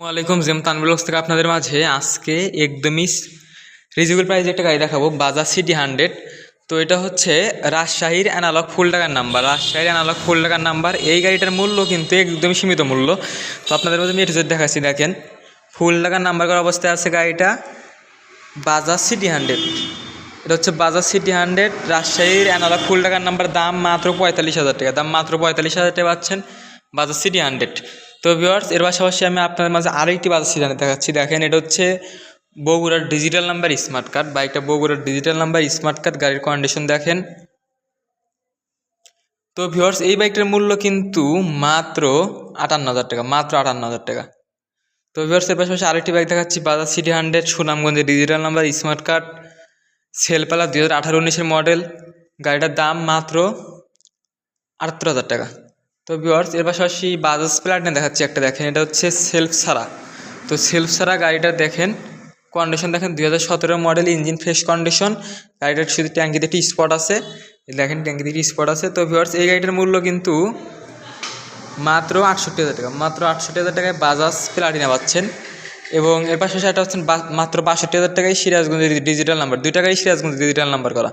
ওয়ালাইকুম জেম তানবিলক্স থেকে আপনাদের মাঝে আজকে একদমই রিজনেবল প্রাইসে একটা গাড়ি দেখাবো বাজাজ সিটি হান্ড্রেড তো এটা হচ্ছে রাজশাহীর অ্যানালগ ফুল টাকার নাম্বার রাজশাহীর অ্যানালগ ফুল টাকার নাম্বার এই গাড়িটার মূল্য কিন্তু একদমই সীমিত মূল্য। তো আপনাদের মাঝে আমি এটা দেখাচ্ছি, দেখেন ফুল টাকার নাম্বার করা অবস্থায় আছে গাড়িটা বাজাজ সিটি হান্ড্রেড এটা হচ্ছে বাজাজ সিটি হান্ড্রেড রাজশাহীর অ্যানালগ ফুল টাকার নাম্বার দাম মাত্র পঁয়তাল্লিশ হাজার টাকা। দাম মাত্র পঁয়তাল্লিশ হাজার টাকা পাচ্ছেন বাজাজ সিটি হান্ড্রেড তো ভিওয়ার্স এর পাশাপাশি আমি আপনাদের মাঝে আরেকটি সিটি হান্ড্রেড দেখাচ্ছি। দেখেন, এটা হচ্ছে বগুড়ার ডিজিটাল নাম্বার স্মার্ট কার্ড বাইকটা বগুড়ার ডিজিটাল নাম্বার স্মার্ট কার্ড গাড়ির কন্ডিশন দেখেন। তো ভিওয়ার্স এই বাইকটার মূল্য কিন্তু মাত্র আটান্ন হাজার টাকা, মাত্র আটান্ন হাজার টাকা। তো ভিউয়ার্সের পাশাপাশি আরেকটি বাইক দেখাচ্ছি বাজাজ সিটি হান্ড্রেড সুনামগঞ্জের ডিজিটাল নাম্বার স্মার্ট কার্ড সেলপালা দুই হাজার আঠারো উনিশের মডেল গাড়িটার দাম মাত্র আটাত্তর হাজার টাকা। তো ভিউয়ার্স এর পাশাপাশি বাজাজ প্লাটিনা দেখাচ্ছি একটা, দেখেন এটা হচ্ছে সেলফ ছাড়া তো সেলফ ছাড়া গাড়িটা দেখেন কন্ডিশন দেখেন দুই হাজার সতেরো মডেল ইঞ্জিন ফ্রেশ কন্ডিশন গাড়িটার শুধু ট্যাঙ্কিতে একটি স্পট আছে। দেখেন ট্যাঙ্কিতে একটি স্পট আছে। তো ভিওয়ার্স এই গাড়িটার মূল্য কিন্তু মাত্র আটষট্টি হাজার টাকা, মাত্র আটষট্টি হাজার টাকায় বাজাজ প্লাটিনা পাচ্ছেন। এবং এর পাশাপাশি একটা হচ্ছেন মাত্র বাষট্টি হাজার টাকায় সিরাজগঞ্জের ডিজিটাল নাম্বার দুই টাকায় সিরাজগঞ্জ ডিজিটাল নাম্বার করা।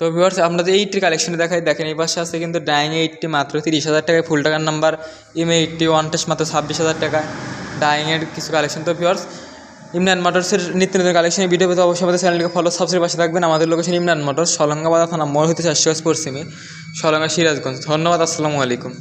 তো ভিউয়ার্স যে এইটটি কালেকশনে দেখাই, দেখেন এই পাশে আছে কিন্তু ডাইং এইটটি মাত্র তিরিশ হাজার টাকায় ফুল টাকার নাম্বার এম এইটটি ওয়ান মাত্র ছাব্বিশ হাজার টাকায় ডাইংয়ের কিছু কালেকশন তো ভিউয়ার্স ইমরান মোটরসের নিত্য নতুন কালেকশনের ভিডিও পেতে অবশ্যই আমাদের চ্যানেলকে ফলো সাবস্ক্রাইব পাশে থাকবেন। আমাদের লোকেশন ইমরান মোটর সলঙ্গাবাদ থানা, মোড় হইতে চারশো পশ্চিমে সলঙ্গা সিরাজগঞ্জ। ধন্যবাদ, আসসালামু আলাইকুম।